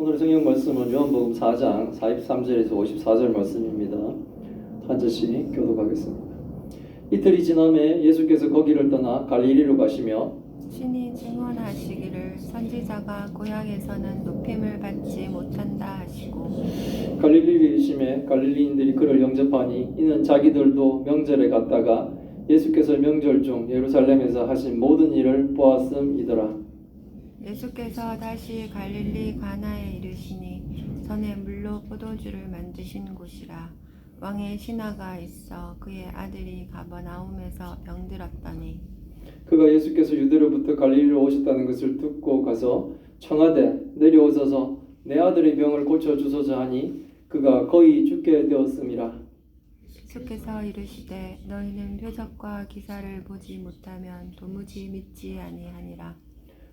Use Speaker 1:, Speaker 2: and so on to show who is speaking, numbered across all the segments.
Speaker 1: 오늘 성경 말씀은 요한복음 4장 43절에서 54절 말씀입니다. 한 절씩 교독하겠습니다. 이틀이 지남에 예수께서 거기를 떠나 갈릴리로 가시며
Speaker 2: 신이 증언하시기를 선지자가 고향에서는 높임을 받지 못한다 하시고
Speaker 1: 갈릴리에 이심에 갈릴리인들이 그를 영접하니 이는 자기들도 명절에 갔다가 예수께서 명절 중 예루살렘에서 하신 모든 일을 보았음이더라.
Speaker 2: 예수께서 다시 갈릴리 가나에 이르시니 전에 물로 포도주를 만드신 곳이라. 왕의 신하가 있어 그의 아들이 가버나움에서 병들었더니.
Speaker 1: 그가 예수께서 유대로부터 갈릴리로 오셨다는 것을 듣고 가서 청하되 내려오소서. 내 아들의 병을 고쳐 주소서 하니 그가 거의 죽게 되었음이라.
Speaker 2: 예수께서 이르시되 너희는 표적과 기사를 보지 못하면 도무지 믿지 아니하니라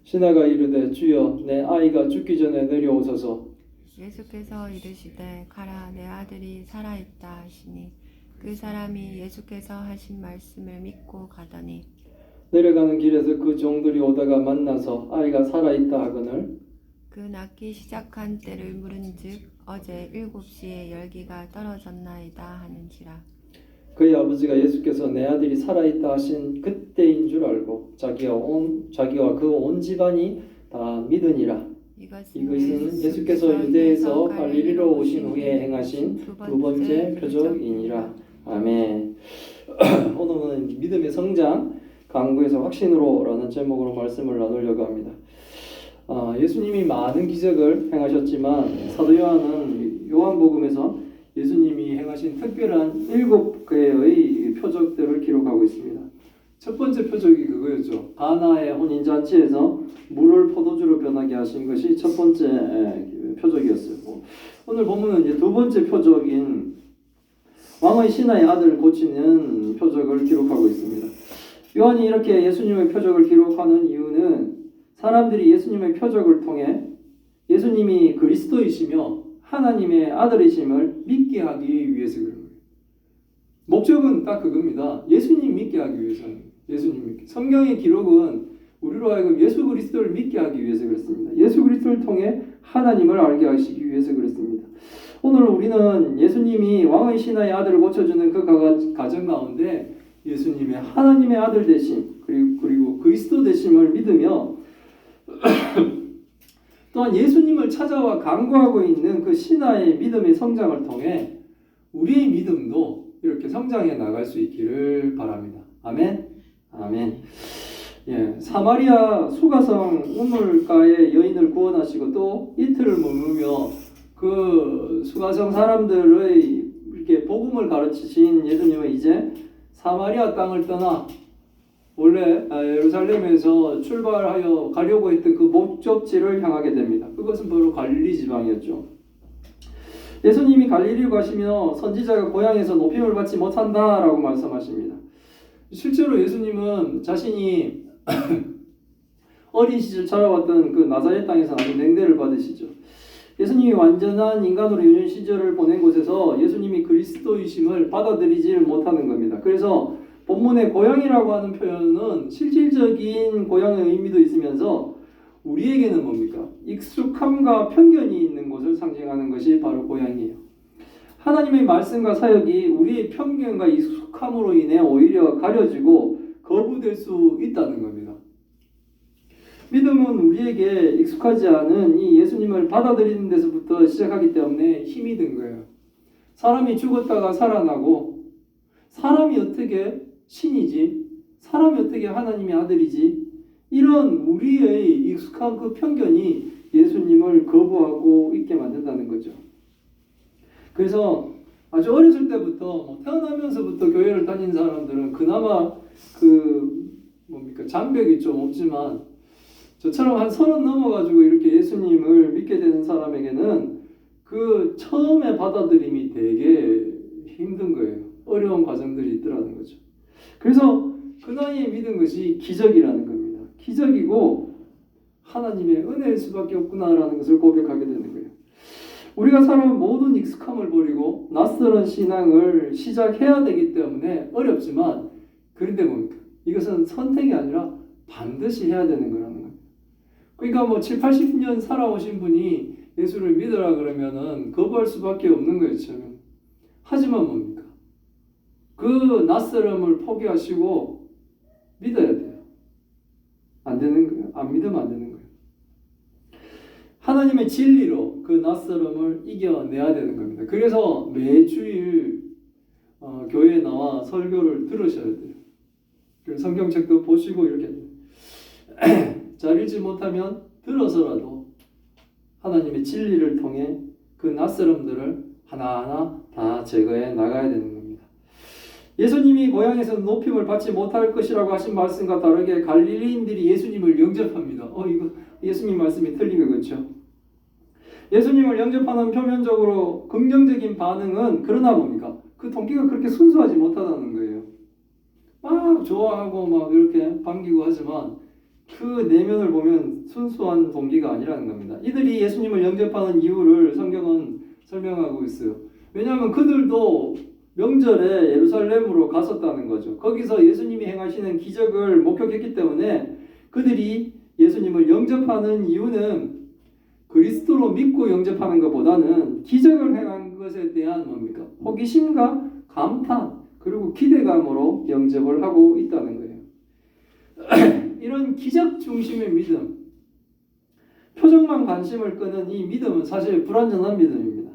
Speaker 1: 신하가 이르되 주여 내 아이가 죽기 전에 내려오소서.
Speaker 2: 예수께서 이르시되 가라 내 아들이 살아있다 하시니 그 사람이 예수께서 하신 말씀을 믿고 가더니
Speaker 1: 내려가는 길에서 그 종들이 오다가 만나서 아이가 살아있다 하거늘.
Speaker 2: 그 낳기 시작한 때를 물은즉 어제 일곱 시에 열기가 떨어졌나이다 하는지라
Speaker 1: 그의 아버지가 예수께서 내 아들이 살아있다 하신 그때인 줄 알고 자기와 온 자기와 그 온 집안이 다 믿으니라
Speaker 2: 이것은,
Speaker 1: 예수께서 유대에서 갈릴리로 오신 후에 행하신 두 번째 표적이니라. 아멘. 오늘은 믿음의 성장, 강구에서 확신으로라는 제목으로 말씀을 나누려고 합니다. 아, 예수님이 많은 기적을 행하셨지만 사도 요한은 요한복음에서 예수님이 행하신 특별한 일곱 개의 표적들을 기록하고 있습니다. 첫 번째 표적이 그거였죠. 가나의 혼인 잔치에서 물을 포도주로 변하게 하신 것이 첫 번째 에, 표적이었어요. 오늘 보면은 이제 두 번째 표적인 왕의 신하의 아들을 고치는 표적을 기록하고 있습니다. 요한이 이렇게 예수님의 표적을 기록하는 이유는 사람들이 예수님의 표적을 통해 예수님이 그리스도이시며 하나님의 아들이심을 믿게 하기 위해서 그런 거예요. 목적은 딱 그겁니다. 예수님 믿게 하기 위해서는 예수님 믿게. 성경의 기록은 우리로 하여금 예수 그리스도를 믿게 하기 위해서 그렇습니다. 예수 그리스도를 통해 하나님을 알게 하시기 위해서 그렇습니다. 오늘 우리는 예수님이 왕의 신하의 아들을 고쳐주는 그 가- 가정 가운데 예수님의 하나님의 아들 되심 그리고 그리고 그리스도 되심을 믿으며 또한 예수님을 찾아와 강구하고 있는 그 신하의 믿음의 성장을 통해 우리의 믿음도 이렇게 성장해 나갈 수 있기를 바랍니다. 아멘. 아멘. 예, 사마리아 수가성 우물가의 여인을 구원하시고 또 이틀을 머무며 그 수가성 사람들의 이렇게 복음을 가르치신 예수님은 이제 사마리아 땅을 떠나 원래 아, 예루살렘에서 출발하여 가려고 했던 그 목적지를 향하게 됩니다. 그것은 바로 갈릴리 지방이었죠. 예수님이 갈릴리로 가시며 선지자가 고향에서 높임을 받지 못한다라고 말씀하십니다. 실제로 예수님은 자신이 어린 시절 자라왔던 그 나사렛 땅에서 아주 냉대를 받으시죠. 예수님이 완전한 인간으로 유년 시절을 보낸 곳에서 예수님이 그리스도이심을 받아들이지 못하는 겁니다. 그래서 본문의 고향이라고 하는 표현은 실질적인 고향의 의미도 있으면서 우리에게는 뭡니까? 익숙함과 편견이 있는 곳을 상징하는 것이 바로 고향이에요. 하나님의 말씀과 사역이 우리의 편견과 익숙함으로 인해 오히려 가려지고 거부될 수 있다는 겁니다. 믿음은 우리에게 익숙하지 않은 이 예수님을 받아들이는 데서부터 시작하기 때문에 힘이 든 거예요. 사람이 죽었다가 살아나고 사람이 어떻게 신이지? 사람이 어떻게 하나님의 아들이지? 이런 우리의 익숙한 그 편견이 예수님을 거부하고 있게 만든다는 거죠. 그래서 아주 어렸을 때부터 뭐 태어나면서부터 교회를 다닌 사람들은 그나마 그 뭡니까 장벽이 좀 없지만 저처럼 한 서른 넘어가지고 이렇게 예수님을 믿게 되는 사람에게는 그 처음에 받아들임이 되게 힘든 거예요. 어려운 과정들이 있더라는 거죠. 그래서 그 나이에 믿은 것이 기적이라는 겁니다. 기적이고 하나님의 은혜일 수밖에 없구나라는 것을 고백하게 되는 거예요. 우리가 살아온 모든 익숙함을 버리고 낯설은 신앙을 시작해야 되기 때문에 어렵지만 그런데 뭡니까? 이것은 선택이 아니라 반드시 해야 되는 거라는 거예요. 그러니까 뭐 7, 80년 살아오신 분이 예수를 믿으라 그러면은 거부할 수밖에 없는 거예요, 처음에. 하지만 뭡니까? 그 낯설음을 포기하시고 믿어야 돼요. 안 되는 거예요. 안 믿으면 안 되는 거예요. 하나님의 진리로 그 낯설음을 이겨내야 되는 겁니다. 그래서 매주일 어, 교회에 나와 설교를 들으셔야 돼요. 그리고 성경책도 보시고 이렇게 잘 읽지 못하면 들어서라도 하나님의 진리를 통해 그 낯설음들을 하나하나 다 제거해 나가야 되는. 예수님이 고향에서 높임을 받지 못할 것이라고 하신 말씀과 다르게 갈릴리인들이 예수님을 영접합니다. 어 이거 예수님 말씀이 틀린 거죠. 예수님을 영접하는 표면적으로 긍정적인 반응은 그러나 뭡니까? 그 동기가 그렇게 순수하지 못하다는 거예요. 막 좋아하고 막 이렇게 반기고 하지만 그 내면을 보면 순수한 동기가 아니라는 겁니다. 이들이 예수님을 영접하는 이유를 성경은 설명하고 있어요. 왜냐하면 그들도 명절에 예루살렘으로 갔었다는 거죠. 거기서 예수님이 행하시는 기적을 목격했기 때문에 그들이 예수님을 영접하는 이유는 그리스도로 믿고 영접하는 것보다는 기적을 행한 것에 대한 뭡니까? 호기심과 감탄 그리고 기대감으로 영접을 하고 있다는 거예요. 이런 기적 중심의 믿음, 표정만 관심을 끄는 이 믿음은 사실 불완전한 믿음입니다.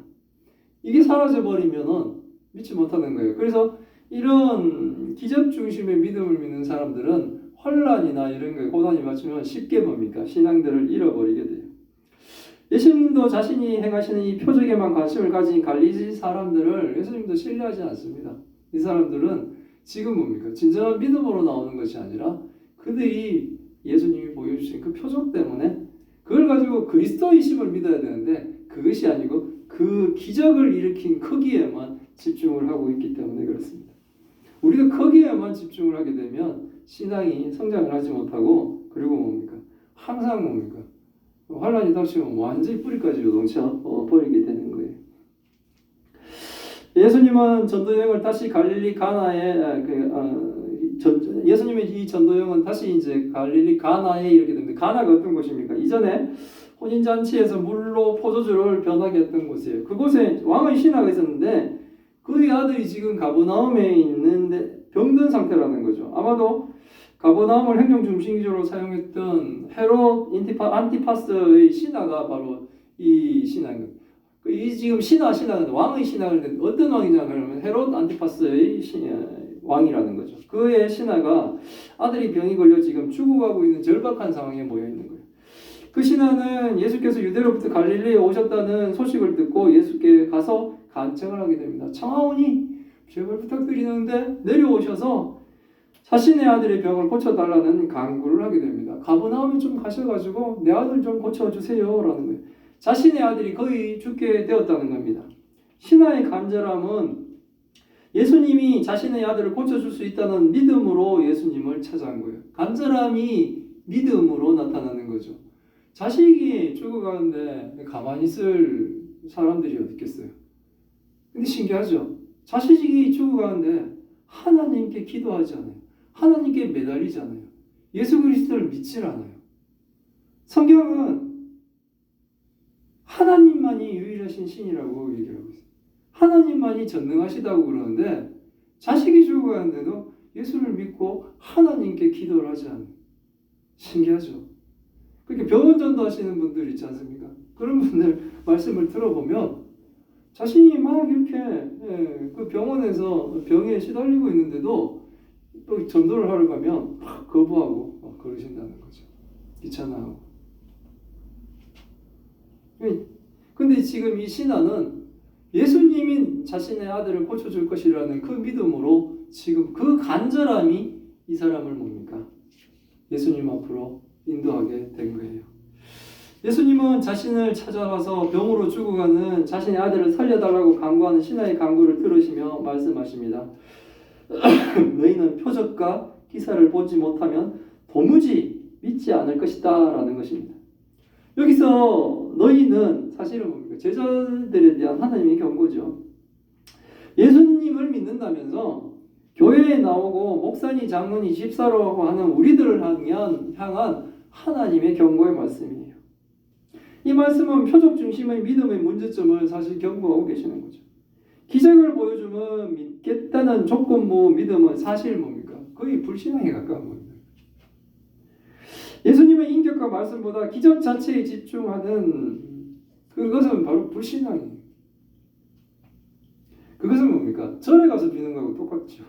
Speaker 1: 이게 사라져 버리면은 믿지 못하는 거예요. 그래서 이런 기적 중심의 믿음을 믿는 사람들은 혼란이나 이런 거에 고난이 맞추면 쉽게 뭡니까? 신앙들을 잃어버리게 돼요. 예수님도 자신이 행하시는 이 표적에만 관심을 가진 갈리지 사람들을 예수님도 신뢰하지 않습니다. 이 사람들은 지금 뭡니까? 진정한 믿음으로 나오는 것이 아니라 그들이 예수님이 보여주신 그 표적 때문에 그걸 가지고 그리스도이심을 믿어야 되는데 그것이 아니고 그 기적을 일으킨 크기에만 집중을 하고 있기 때문에 그렇습니다. 우리가 크기에만 집중을 하게 되면 신앙이 성장을 하지 못하고 그리고 뭡니까? 항상 뭡니까? 환란이 닥치면 완전히 뿌리까지 요동쳐 어, 버리게 되는 거예요. 예수님은 전도 여행을 다시 갈릴리 가나에 아, 그 어, 전, 예수님의 이 전도 여행은 다시 이제 갈릴리 가나에 이렇게 됩니다. 가나가 어떤 곳입니까? 이전에 혼인 잔치에서 물로 포도주를 변하게 했던 곳이에요. 그곳에 왕의 신하가 있었는데 그의 아들이 지금 가버나움에 있는데 병든 상태라는 거죠. 아마도 가버나움을 행정 중심지로 사용했던 헤롯 인티파 안티파스의 신하가 바로 이 신하입니다. 그이 지금 신하 신하는 왕의 신하는 어떤 왕이냐 그러면 헤롯 안티파스의 신, 어, 왕이라는 거죠. 그의 신하가 아들이 병이 걸려 지금 죽어가고 있는 절박한 상황에 모여 있는 거예요. 그 신하는 예수께서 유대로부터 갈릴리에 오셨다는 소식을 듣고 예수께 가서 간청을 하게 됩니다. 청하오니 제발 부탁드리는데 내려오셔서 자신의 아들의 병을 고쳐달라는 강구를 하게 됩니다. 가버나움에 좀 가셔가지고 내 아들 좀 고쳐주세요라는 거예요. 자신의 아들이 거의 죽게 되었다는 겁니다. 신하의 간절함은 예수님이 자신의 아들을 고쳐줄 수 있다는 믿음으로 예수님을 찾아간 거예요. 간절함이 믿음으로 나타나는 거죠. 자식이 죽어가는데 가만히 있을 사람들이 어디 있겠어요? 근데 신기하죠? 자식이 죽어가는데 하나님께 기도하지 않아요. 하나님께 매달리지 않아요. 예수 그리스도를 믿질 않아요. 성경은 하나님만이 유일하신 신이라고 얘기를 하고 있어요. 하나님만이 전능하시다고 그러는데 자식이 죽어가는데도 예수를 믿고 하나님께 기도를 하지 않아요. 신기하죠? 그렇게 병원 전도 하시는 분들 있지 않습니까? 그런 분들 말씀을 들어보면 자신이 막 이렇게 예, 그 병원에서 병에 시달리고 있는데도 또 전도를 하러 가면 막 거부하고 막 그러신다는 거죠. 귀찮아하고. 예, 근데 지금 이 신하는 예수님이 자신의 아들을 고쳐줄 것이라는 그 믿음으로 지금 그 간절함이 이 사람을 뭡니까? 예수님 앞으로 인도하게 된 거예요. 예수님은 자신을 찾아와서 병으로 죽어가는 자신의 아들을 살려달라고 강구하는 신하의 강구를 들으시며 말씀하십니다. 너희는 표적과 기사를 보지 못하면 도무지 믿지 않을 것이다 라는 것입니다. 여기서 너희는 사실은 뭡니까? 제자들에 대한 하나님의 경고죠. 예수님을 믿는다면서 교회에 나오고 목사니 장로니 집사라고 하는 우리들을 향한 하나님의 경고의 말씀이에요. 이 말씀은 표적 중심의 믿음의 문제점을 사실 경고하고 계시는 거죠. 기적을 보여주면 믿겠다는 조건부 믿음은 사실 뭡니까? 거의 불신앙에 가까운 겁니다. 예수님의 인격과 말씀보다 기적 자체에 집중하는 그것은 바로 불신앙이에요. 그것은 뭡니까? 절에 가서 비는 거하고 똑같죠.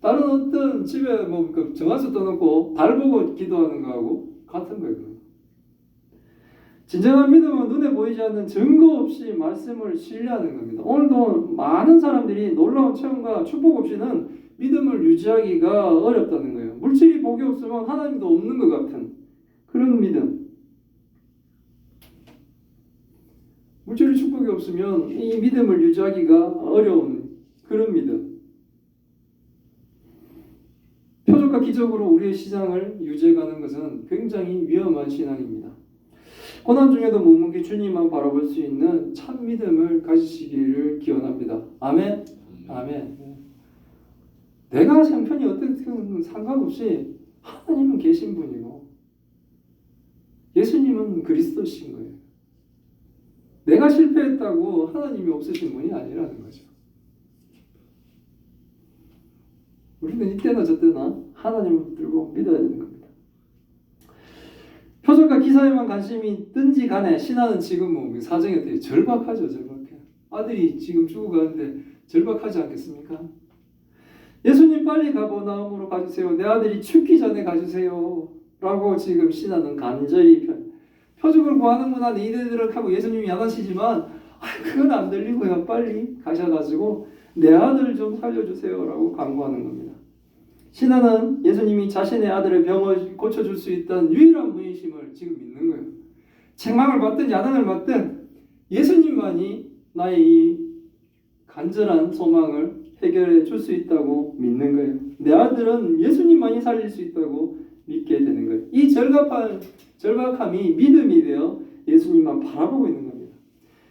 Speaker 1: 다른 어떤 집에 뭐 정한수 떠놓고 달 보고 기도하는 거하고 같은 거예요. 진정한 믿음은 눈에 보이지 않는 증거 없이 말씀을 신뢰하는 겁니다. 오늘도 많은 사람들이 놀라운 체험과 축복 없이는 믿음을 유지하기가 어렵다는 거예요. 물질이 복이 없으면 하나님도 없는 것 같은 그런 믿음. 물질이 축복이 없으면 이 믿음을 유지하기가 어려운 그런 믿음. 표적과 기적으로 우리의 시장을 유지해가는 것은 굉장히 위험한 신앙입니다. 고난 중에도 묵묵히 주님만 바라볼 수 있는 참 믿음을 가지시기를 기원합니다. 아멘. 아멘. 내가 형편이 어떻든 상관없이 하나님은 계신 분이고 예수님은 그리스도신 거예요. 내가 실패했다고 하나님이 없으신 분이 아니라는 거죠. 우리는 이때나 저때나 하나님을 붙들고 믿어야 되는 겁니다. 표적과 기사에만 관심이 있든지 간에 신하는 지금 뭐 사정이 어떻게 절박하죠, 절박해. 아들이 지금 죽어가는데 절박하지 않겠습니까? 예수님 빨리 가버나움으로 가주세요. 내 아들이 죽기 전에 가주세요. 라고 지금 신하는 간절히 편. 표적을 구하는구나 너희들을 하고 예수님이 야단치지만 아, 그건 안 들리고요. 빨리 가셔가지고 내 아들 좀 살려주세요 라고 간구하는 겁니다. 신하는 예수님이 자신의 아들의 병을 고쳐줄 수 있던 유일한 분이심을 지금 믿는 거예요. 책망을 받든 야단을 받든 예수님만이 나의 이 간절한 소망을 해결해 줄 수 있다고 믿는 거예요. 내 아들은 예수님만이 살릴 수 있다고 믿게 되는 거예요. 이 절박한 절박함이 믿음이 되어 예수님만 바라보고 있는 겁니다.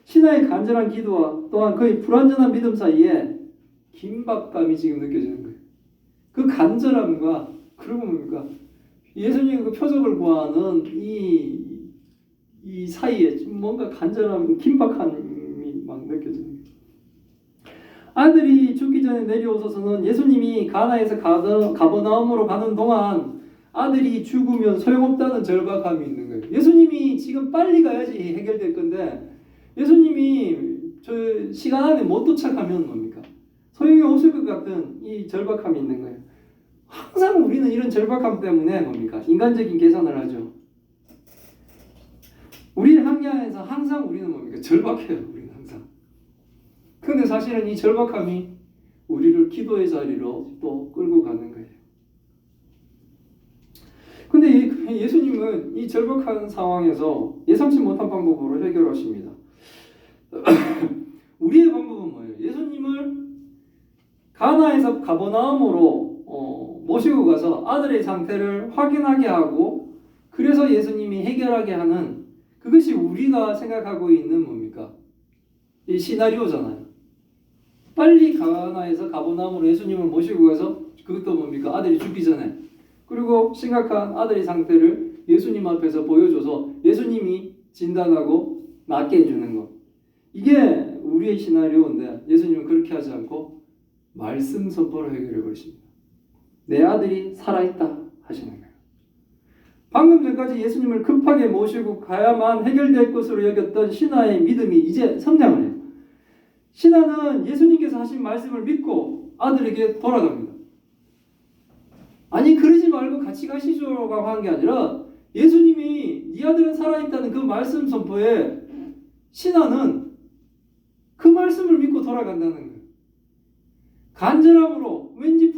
Speaker 1: 신하의 간절한 기도와 또한 그의 불완전한 믿음 사이에 긴박감이 지금 느껴지는 거예요. 그 간절함과 그러고 뭡니까? 예수님 그 표적을 구하는 이, 이 사이에 좀 뭔가 간절함, 긴박함이 막 거예요. 아들이 죽기 전에 내려오셔서는 예수님이 가나에서 가버나움으로 가는 동안 아들이 죽으면 소용없다는 절박함이 있는 거예요. 예수님이 지금 빨리 가야지 해결될 건데 예수님이 저 시간 안에 못 도착하면 뭡니까? 소용이 없을 것 같은 이 절박함이 있는 거예요. 항상 우리는 이런 절박함 때문에 뭡니까? 인간적인 계산을 하죠. 우리의 한계안에서 항상 우리는 뭡니까? 절박해요. 우리는 항상. 근데 사실은 이 절박함이 우리를 기도의 자리로 또 끌고 가는 거예요. 근데 예수님은 이 절박한 상황에서 예상치 못한 방법으로 해결하십니다. 우리의 방법은 뭐예요? 예수님을 가나에서 가버나움으로 어, 모시고 가서 아들의 상태를 확인하게 하고 그래서 예수님이 해결하게 하는 그것이 우리가 생각하고 있는 뭡니까? 이 시나리오잖아요. 빨리 가나에서 가버나움으로 예수님을 모시고 가서 그것도 뭡니까? 아들이 죽기 전에 그리고 심각한 아들의 상태를 예수님 앞에서 보여줘서 예수님이 진단하고 낫게 해주는 것. 이게 우리의 시나리오인데 예수님은 그렇게 하지 않고 말씀 선포로 해결해 버리십니다. 내 아들이 살아있다 하시는 거예요. 방금 전까지 예수님을 급하게 모시고 가야만 해결될 것으로 여겼던 신하의 믿음이 이제 성장을 해요. 신하는 예수님께서 하신 말씀을 믿고 아들에게 돌아갑니다. 아니 그러지 말고 같이 가시죠라고 한 게 아니라 예수님이 네 아들은 살아있다는 그 말씀 선포에 신하는 그 말씀을 믿고 돌아간다는 거예요. 간절함으로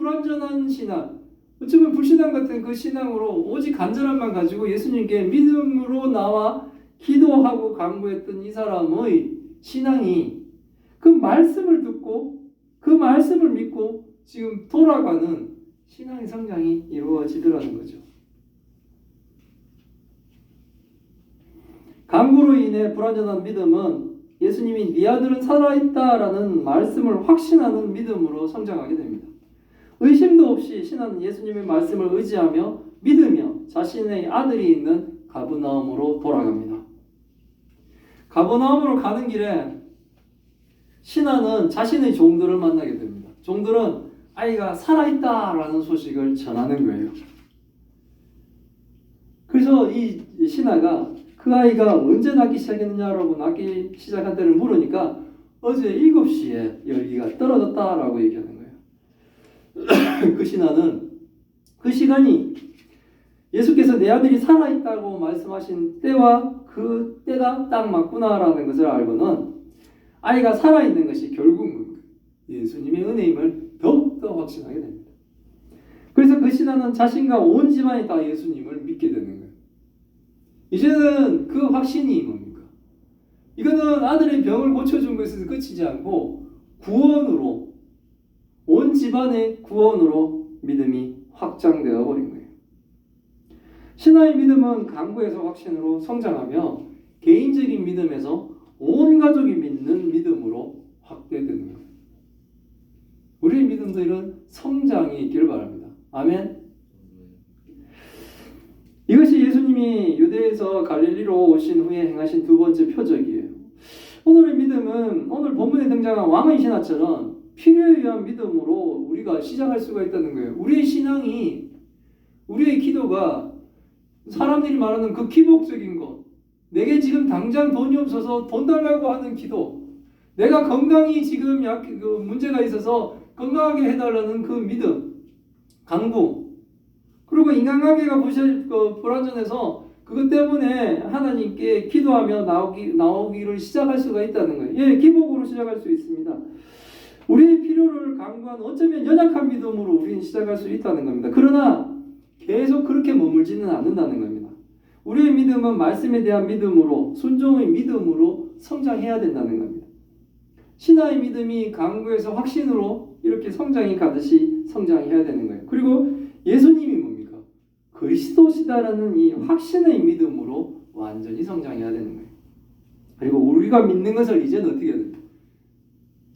Speaker 1: 불완전한 신앙 어쩌면 불신앙 같은 그 신앙으로 오직 간절함만 가지고 예수님께 믿음으로 나와 기도하고 간구했던 이 사람의 신앙이 그 말씀을 듣고 그 말씀을 믿고 지금 돌아가는 신앙의 성장이 이루어지더라는 거죠. 강구로 인해 불완전한 믿음은 예수님이 네 아들은 살아있다라는 말씀을 확신하는 믿음으로 성장하게 됩니다. 의심도 없이 신하는 예수님의 말씀을 의지하며 믿으며 자신의 아들이 있는 가브나움으로 돌아갑니다. 가브나움으로 가는 길에 신하는 자신의 종들을 만나게 됩니다. 종들은 아이가 살아있다라는 소식을 전하는 거예요. 그래서 이 신하가 그 아이가 언제 낳기 시작했느냐라고 낳기 시작한 때를 물으니까 어제 7시에 열기가 떨어졌다라고 거 예요. 그 신하는 그 시간이 예수께서 내 아들이 살아있다고 말씀하신 때와 그 때가 딱 맞구나라는 것을 알고는 아이가 살아있는 것이 결국은 예수님의 은혜임을 더욱더 확신하게 됩니다. 그래서 그 신하는 자신과 온 집안이 다 예수님을 믿게 되는 거예요. 이제는 그 확신이 뭡니까? 이거는 아들의 병을 고쳐준 것에서 끝이지 않고 구원으로 온 집안의 구원으로 믿음이 확장되어 버린 거예요. 신하의 믿음은 강구에서 확신으로 성장하며 개인적인 믿음에서 온 가족이 믿는 믿음으로 확대되는 거예요. 우리의 믿음도 이런 성장이 있기를 바랍니다. 아멘. 이것이 예수님이 유대에서 갈릴리로 오신 후에 행하신 두 번째 표적이에요. 오늘의 믿음은 오늘 본문에 등장한 왕의 신하처럼 필요에 의한 믿음으로 우리가 시작할 수가 있다는 거예요. 우리의 신앙이 우리의 기도가 사람들이 말하는 그 기복적인 것, 내게 지금 당장 돈이 없어서 돈 달라고 하는 기도, 내가 건강이 지금 약, 그 문제가 있어서 건강하게 해달라는 그 믿음, 간구, 그리고 인간관계가 그, 불완전해서 그것 때문에 하나님께 기도하며 나오기, 나오기를 시작할 수가 있다는 거예요. 예, 기복으로 시작할 수 있습니다. 우리의 필요를 간구하는 어쩌면 연약한 믿음으로 우리는 시작할 수 있다는 겁니다. 그러나 계속 그렇게 머물지는 않는다는 겁니다. 우리의 믿음은 말씀에 대한 믿음으로 순종의 믿음으로 성장해야 된다는 겁니다. 신하의 믿음이 강구에서 확신으로 이렇게 성장이 가듯이 성장해야 되는 거예요. 그리고 예수님이 뭡니까? 그리스도시다라는 이 확신의 믿음으로 완전히 성장해야 되는 거예요. 그리고 우리가 믿는 것을 이제는 어떻게 해야 됩니까?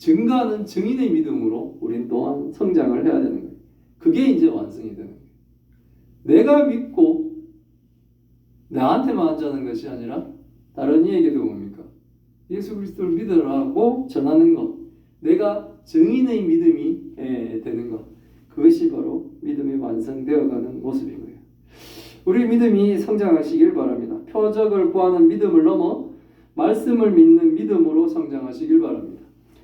Speaker 1: 증가하는 증인의 믿음으로 우리는 또한 성장을 해야 되는 거예요. 그게 이제 완성이 되는 거예요. 내가 믿고 나한테만 하자는 것이 아니라 다른 이에게도 뭡니까? 예수 그리스도를 믿으라고 전하는 것. 내가 증인의 믿음이 예, 되는 것. 그것이 바로 믿음이 완성되어가는 모습인 거예요. 우리 믿음이 성장하시길 바랍니다. 표적을 구하는 믿음을 넘어 말씀을 믿는 믿음으로 성장하시길 바랍니다.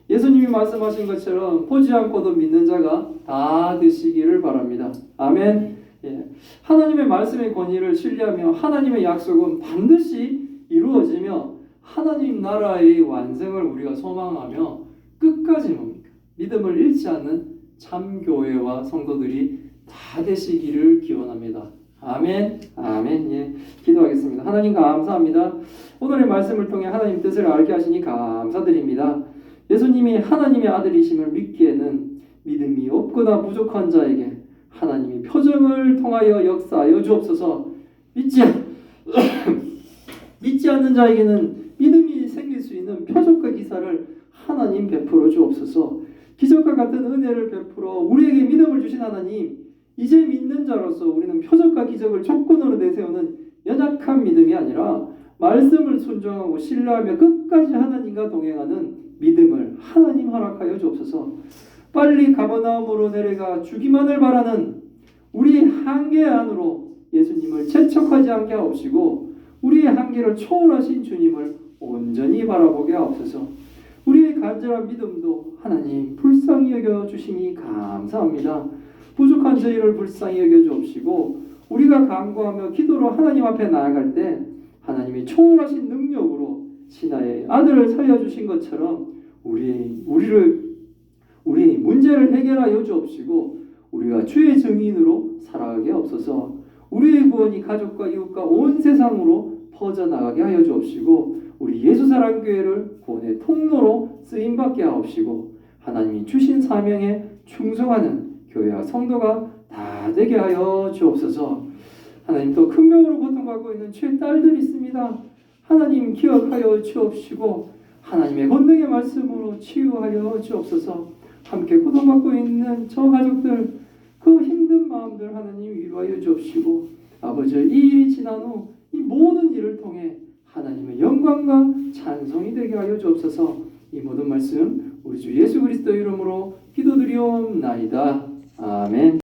Speaker 1: 예수님이 말씀하신 것처럼 보지 않고도 믿는 자가 다 되시기를 바랍니다. 아멘. 예. 하나님의 말씀의 권위를 신뢰하며 하나님의 약속은 반드시 이루어지며 하나님 나라의 완성을 우리가 소망하며 끝까지 뭡니까? 믿음을 잃지 않는 참 교회와 성도들이 다 되시기를 기원합니다. 아멘. 아멘. 예. 기도하겠습니다. 하나님 감사합니다. 오늘의 말씀을 통해 하나님 뜻을 알게 하시니 감사드립니다. 예수님이 하나님의 아들이심을 믿기에는 믿음이 없거나 부족한 자에게 하나님이 표정을 통하여 역사하여 주옵소서. 믿지 않- 믿지 않는 자에게는 믿음이 생길 수 있는 표적과 기사를 하나님 베풀어 주옵소서. 기적과 같은 은혜를 베풀어 우리에게 믿음을 주신 하나님, 이제 믿는 자로서 우리는 표적과 기적을 조건으로 내세우는 연약한 믿음이 아니라 말씀을 순종하고 신뢰하며 끝까지 하나님과 동행하는 믿음을 하나님 허락하여 주옵소서. 빨리 가버나움으로 내려가 주기만을 바라는 우리 한계 안으로 예수님을 채척하지 않게 하옵시고 우리의 한계를 초월하신 주님을 온전히 바라보게 하옵소서. 우리의 간절한 믿음도 하나님 불쌍히 여겨 주시니 감사합니다. 부족한 저희를 불쌍히 여겨 주옵시고 우리가 간구하며 기도로 하나님 앞에 나아갈 때 하나님이 초월하신 능력으로 신하의 아들을 살려 주신 것처럼 우리 우리를 우리 문제를 해결하여 주옵시고 우리가 주의 증인으로 살아가게 없어서 우리의 구원이 가족과 이웃과 온 세상으로 퍼져나가게 하여 주옵시고 우리 예수사랑교회를 구원의 통로로 쓰임받게 하옵시고 하나님이 주신 사명에 충성하는 교회와 성도가 다 되게 하여 주옵소서. 하나님 또 큰 병으로 고통받고 있는 죄 딸들이 있습니다 하나님 기억하여 주옵시고 하나님의 권능의 말씀으로 치유하여 주옵소서 함께 고통받고 있는 저 가족들 그 힘든 마음들 하나님 위로하여 주옵시고 아버지 이 일이 지난 후 이 모든 일을 통해 하나님의 영광과 찬송이 되게 하여 주옵소서. 이 모든 말씀 우리 주 예수 그리스도 이름으로 기도드리옵나이다. 아멘.